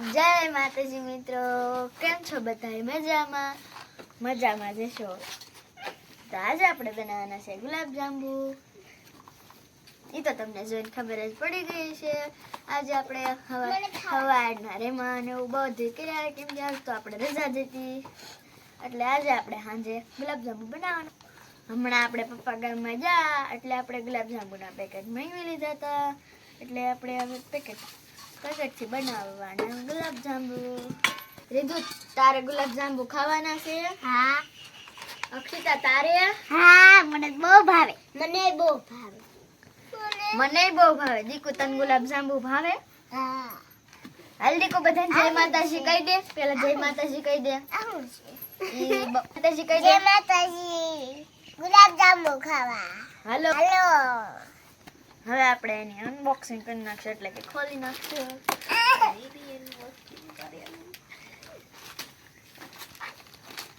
જય માતાજી મિત્રો. કેમ છો બધા મજામાં? મજામાં જશો. તો આજે આપણે બનાવવાના છે ગુલાબ જાંબુ. એ તો તમને જોઈને ખબર જ પડી ગઈ છે આજે આપણે હવાડના રેમાં ને એવું બધું કર્યા કેમ કે તો આપણે રજા જતી. એટલે આજે આપણે સાંજે ગુલાબજાંબુ બનાવવાના. હમણાં આપણે પપ્પા ગામમાં જા એટલે આપણે ગુલાબજાંબુના પેકેટ મંગાવી લીધા હતા. એટલે આપણે હવે પેકેટ પેકેટથી બનાવવાના ગુલાબજાંબુ. રીધુ તારે ગુલાબજાંબુ ખાવાના છે? હા. અક્ષિતા તારે? હા મને બહુ ભાવે. મને બહુ ભાવે. મને? બહુ ભાવે. દીકુ તને ગુલાબજાંબુ ભાવે? હા. હાલ દીકુ બધાને જય માતાજી કહી દે. પેલા જય માતાજી કહી દે. માતાજી કહી દે. જય માતાજી. ગુલાબ જાંબુ ખાવા. હાલો. હાલો. હવે આપણે એની અનબોક્સિંગ કરી નાખશું એટલે કે ખોલી નાખશું.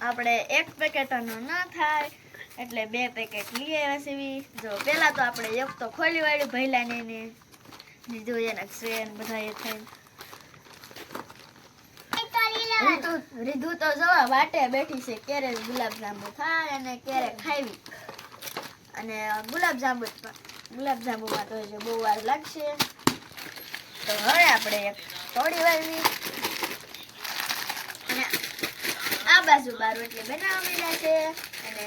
આપણે એક પેકેટનો ના થાય એટલે બે પેકેટ લઈ આવ્યા સીવી જો પેલા તો આપણે એક તો ખોલી વાળ્યું ભૈલાને એને બીજું એના શ્રેન બધા એ થઈને રીતુ તો જોવા વાટે બેઠી છે ક્યારે ગુલાબજાંબુ થાય અને ક્યારે ખાવી અને ગુલાબજાંબુ ગુલાબજાંબુમાં તો હજી બહુ વાર લાગશે. તો હવે આપણે થોડી વાર આ બાજુ બાર એટલે બનાવવા મળ્યા છે અને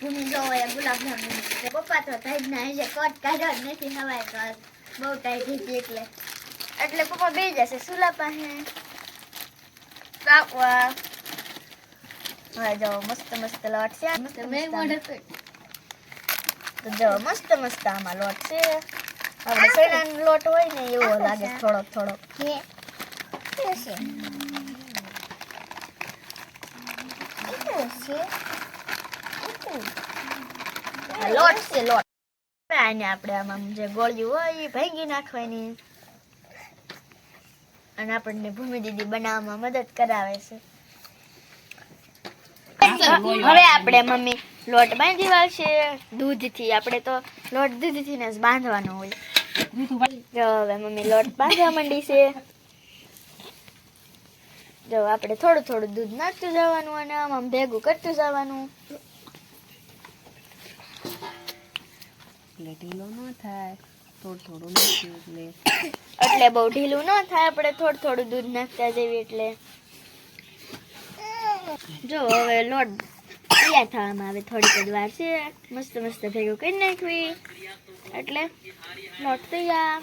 ભૂમિ જોવો એ ગુલાબજાંબુ પપ્પા તો ટાઈટ ના હશે કટ કાઢ્યો જ નથી હવાય તો બહુ ટાઈટ હતી એટલે. એટલે પપ્પા બે જશે સુલા પાસે. કાપવા હવે જાઓ મસ્ત મસ્ત લોટ છે. મસ્ત મસ્ત. તો મસ્ત મસ્ત આમાં લોટ છે. હવે ચણાનો લોટ હોય ને એવો લાગે થોડોક થોડોક. લોટ છે લોટ. આને આપણે આમાં જે ગોળિયું હોય એ ભાંગી નાખવાની. અને આપણને ભૂમિ દીદી બનાવવામાં મદદ કરાવે છે. હવે આપણે મમ્મી લોટ બાંધી વાળશે. દૂધથી આપણે તો લોટ દૂધથી ને બાંધવાનો હોય. જો હવે મમ્મી લોટ બાંધવા માંડી છે. જો આપણે થોડું થોડું દૂધ નાખતું જવાનું અને આમ ભેગું કરતું જવાનું. એટલે ઢીલો ન થાય. થોડું થોડું એટલે. એટલે બહુ ઢીલું ન થાય આપણે થોડું થોડું દૂધ નાખતા જઈએ એટલે. જો હવે લોટ તૈયાર થવામાં આવે થોડીક જ વાર છે. મસ્ત મસ્ત ભેગું કરી નાખવી. એટલે લોટ તૈયાર.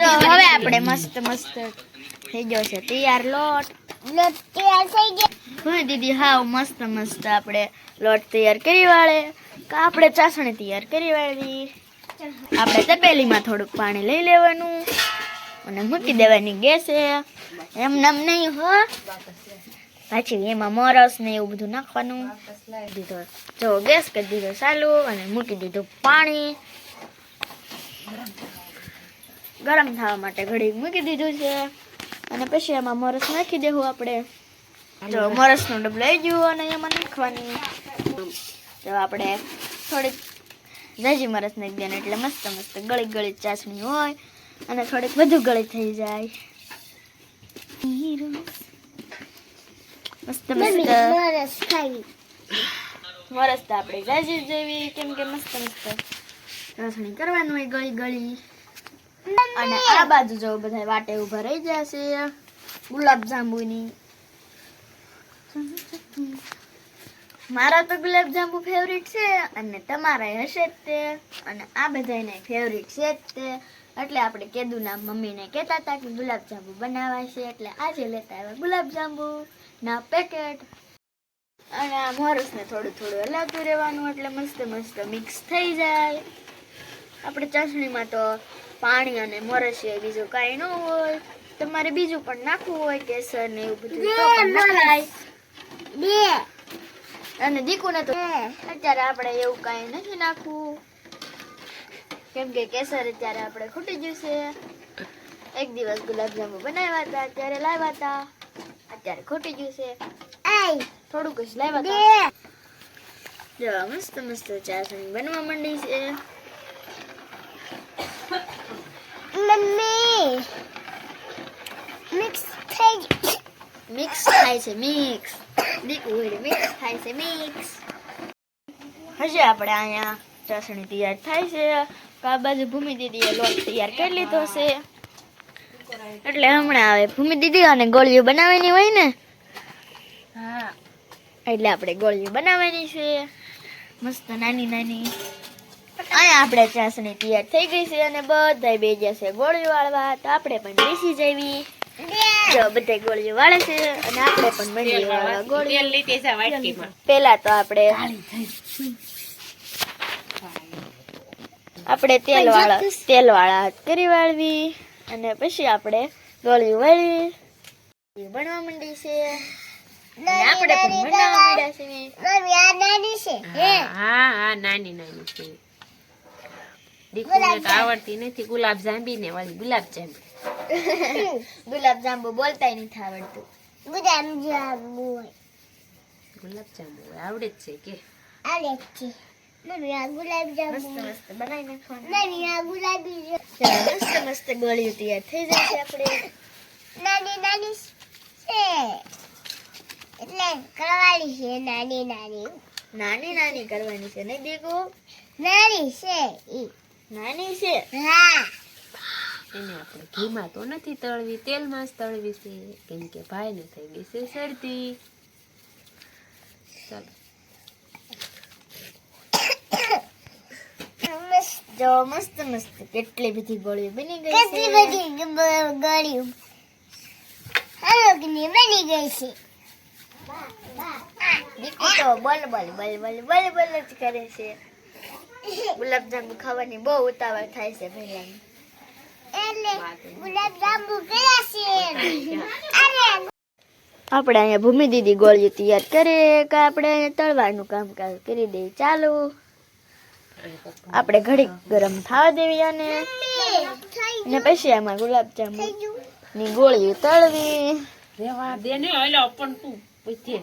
જો હવે આપણે મસ્ત મસ્ત થઈ ગયો છે તૈયાર લોટ. લોટ તૈયાર થઈ ગયો. હા દીદી હા મસ્ત મસ્ત આપણે લોટ તૈયાર કરી વાળે. કા આપણે ચાસણી તૈયાર કરી વાળી. આપણે તપેલીમાં થોડુંક પાણી લઈ લેવાનું અને મૂકી દેવાની ગેસે. એમ નામ નહીં હો. પાછી એમાં મોરસ ને એવું બધું નાખવાનું. દીધો જો ગેસ કરી દીધો ચાલુ અને મૂકી દીધું પાણી. ગરમ થવા માટે ઘડી મૂકી દીધું છે. અને પછી એમાં મોરસ નાખી દેવું આપણે. જો મરસનો ડબલો લઈ ગયું અને એમાં નાખવાની. તો આપણે થોડીક જાજી મરસ નાખી દેવાની એટલે મસ્ત મસ્ત ગળી ગળી ચાસણી હોય અને થોડીક વધુ ગળી થઈ જાય. મસ્ત મસ્ત સરસ ખાઈ મરસ તો આપણે જાજી જેવી કેમ કે મસ્ત મસ્ત રસણી કરવાનું હોય ગળી ગળી. અને આ બાજુ જો બધા વાટે ઊભા રહી જશે. ગુલાબ જાંબુની. મારા તો ગુલાબ જાંબુ ફેવરિટ છે. અને તમારા હશે જ તે. અને આ બધાને ફેવરિટ છે જ તે. એટલે આપણે કેદુના મમ્મીને કહેતા હતા કે ગુલાબજાંબુ બનાવવા છે. એટલે આજે લેતા આવ્યા ગુલાબજાંબુ ના પેકેટ. અને આ મોરસને થોડું થોડું હલાવતું રહેવાનું એટલે મસ્ત મસ્ત મિક્સ થઈ જાય. આપણે ચાસણીમાં તો પાણી અને મોરસ સિવાય બીજું કાંઈ ન હોય. તમારે બીજું પણ નાખવું હોય કેસર ને એવું બધું પણ નખાય. બે. અને દીકુને તો અત્યારે આપણે એવું કાંઈ નથી નાખવું. કેમ કે કેસર ત્યારે આપણે ખૂટી ગયું એક દિવસ ગુલાબજાંબુ બનાવ્યા હતા ત્યારે લાવ્યા હતા. અત્યારે ખૂટી ગયું થોડુંક જ લાવ્યા હતા. જો મસ્ત મસ્ત ચાસણી બનવા માંડી છે. મમ્મી! મિક્સ થઈ મિક્સ થાય છે મિક્સ. લિક્વિડ મિક્સ થાય છે મિક્સ. હજી આપણે અહીંયા ચાસણી તૈયાર થાય છે. આ બાજુ ભૂમિ દીદીએ લોટ તૈયાર કરી લીધો છે. એટલે હમણાં આવે ભૂમિ દીદી અને ગોળીઓ બનાવવાની હોય ને હા. એટલે આપણે ગોળીઓ બનાવવાની છે. મસ્ત નાની નાની. અને આપણે ચાસણી તૈયાર થઈ ગઈ છે અને બધા બે જશે ગોળીઓ વાળવા. તો આપણે પણ બેસી જવી જો બધા ગોળીઓ વાળે છે અને આપણે પણ ગોળીઓ. પેલા તો આપણે આપણે તેલ વાળા તેલ વાળા હાથ કરી વાળવી અને પછી આપણે ગોળી વાળવી બનવા માંડી છે. આપણે પણ બનાવવા માંડ્યા છે. નાની છે હા હા. હા નાની નાની છે. દીકરીને તો આવડતી નથી ગુલાબ જાંબી ને વાળી ગુલાબ જાંબી ગુલાબ જાંબુ બોલતાય નથી આવડતું. ગુલાબ જાંબુ ગુલાબ જાંબુ આવડે જ છે કે. આલે છે. મમ્મી આ ગુલાબ જાંબુ મસ્ત બનાવી નાખવાનું નાની આ ગુલાબી. મસ્ત મસ્ત ગળ્યું તૈયાર થઈ જશે આપણે નાની નાની છે એટલે કરવાની છે નાની નાની નાની નાની કરવાની છે નહીં દીકુ નાની છે ઈ નાની છે હા એને આપણે ઘીમાં તો નથી તળવી તેલમાં જ તળવી છે કેમ કે ભાઈને થઈ ગઈ છે શરદી ચાલો જો મસ્ત મસ્ત. કેટલી બધી ગોળીઓ બની ગઈ કેટલી બધી ગોળીઓ. ગળ્યું હલોકની બની ગઈ છે. દીકરી તો બોલ બોલ બોલ બોલ બોલ બોલ જ કરે છે. ગુલાબજાંબુ ખાવાની બહુ ઉતાવળ થાય છે. અરે આપણે અહીંયા ભૂમિ દીદી ગોળીઓ તૈયાર કરે કે આપણે અહીંયા તળવાનું કામકાજ કરી દઈએ? ચાલુ. આપણે ઘડીક ગરમ થવા દેવી અને ને પછી આમાં ગુલાબજાંબુ જાંબુ ની ગોળી તળવી રેવા દે ને ઓલો પણ તું પૂછે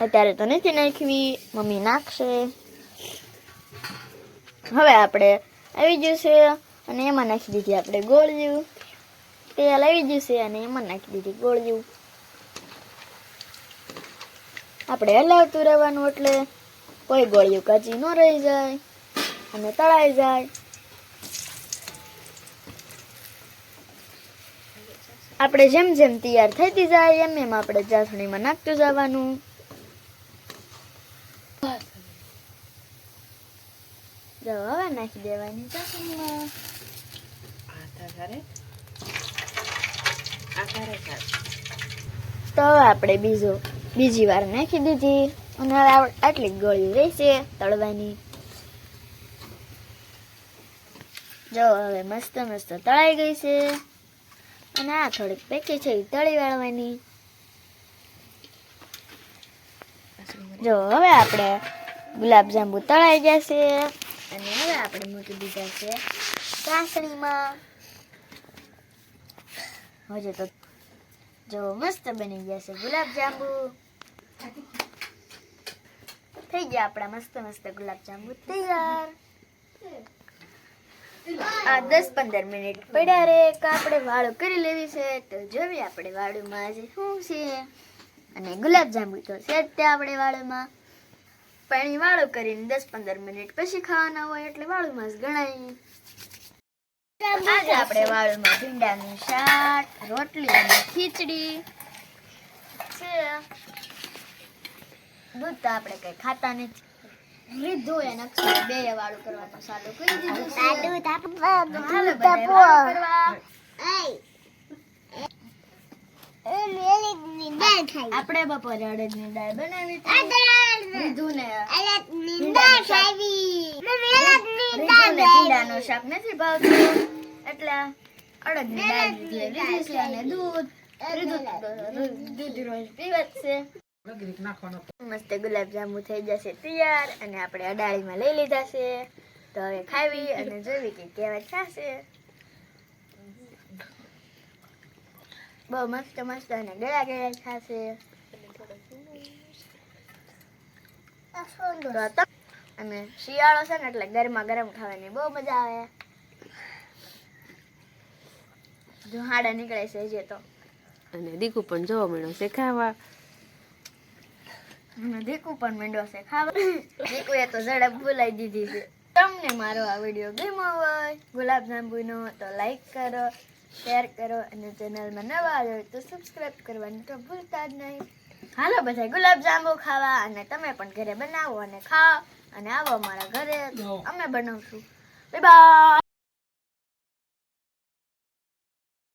અત્યારે તો નથી નાખવી મમ્મી નાખશે. હવે આપણે આવી જશે અને એમાં નાખી દીધી આપણે ગોળિયું તેલ આવી જશે અને એમાં નાખી દીધી ગોળિયું આપણે હલાવતું રહેવાનું એટલે કોઈ ગોળીઓ કાચી ન રહી જાય અને તળાઈ જાય. આપણે જેમ જેમ તૈયાર થતી જાય એમ એમ આપણે ચાસણીમાં નાખતું જવાનું. જો હવે નાખી દેવાની ચાસણીમાં તો આપણે બીજો બીજી વાર નાખી દીધી. અને હવે આટલી ગળી રહેશે તળવાની. જો હવે મસ્ત મસ્ત તળાઈ ગઈ છે. અને આ થોડીક પેકી છે તળી વાળવાની. જો હવે આપણે ગુલાબજાંબુ તળાઈ જશે. અને હવે આપણે મૂકી દીધા છે ચાસણીમાં હજુ તો જો મસ્ત બની ગયા છે ગુલાબજાંબુ થઈ ગયા આપણા મસ્ત મસ્ત ગુલાબજાંબુ તૈયાર. આ દસ પંદર મિનિટ પડ્યા રે આપણે વાળું કરી લેવી છે, તો જોઈએ આપણે વાળુમાં આજે શું છે. અને ગુલાબજાંબુ તો છે જ તે આપણે વાળુમાં. પાણી વાળું કરીને દસ પંદર મિનિટ પછી ખાવાના હોય એટલે વાળુમાં જ ગણાય. આજે આપણે વાળુમાં ભીંડાનું શાક, રોટલી અને ખીચડી. છે. દૂધ તો આપણે કઈ ખાતા નથી. લીધું એને અક્ષરે બે વાળું કરવાનું ચાલુ કરી દીધું આપણે બપોરે અડદની દાળ. બનાવી લીધું ને શાક. નથી ભાવતું. એટલે અડદની દાળ લીધી લીધી છે અને દૂધ. દૂધ રોજ પીવે છે. મસ્ત ગુલાબજાંબુ થઈ જશે તૈયાર અને આપણે અડાળીમાં લઈ લીધા છે. તો હવે ખાવી અને જોવી કે કેવા થશે. બહુ મસ્ત મસ્ત અને ગળા ગળા થશે. અને શિયાળો છે ને એટલે ગરમા ગરમ ખાવાની બહુ મજા આવે. જો હાડા નીકળે છે જે તો. અને દીકુ પણ જોવા મળ્યો છે ખાવા. દીકુ પણ માંડ્યો છે ખાવા. દીકુએ તો ઝડપ ભૂલાઈ દીધી છે. તમને મારો આ વીડિયો ગમ્યો હોય ગુલાબ જાંબુનો તો લાઈક કરો શેર કરો અને ચેનલમાં નવા આવ્યો તો સબસ્ક્રાઈબ કરવાનું તો ભૂલતા જ નહીં. હાલો બધા ગુલાબ જાંબુ ખાવા અને તમે પણ ઘરે બનાવો અને ખાઓ અને આવો અમારા ઘરે. અમે બનાવશું. બાય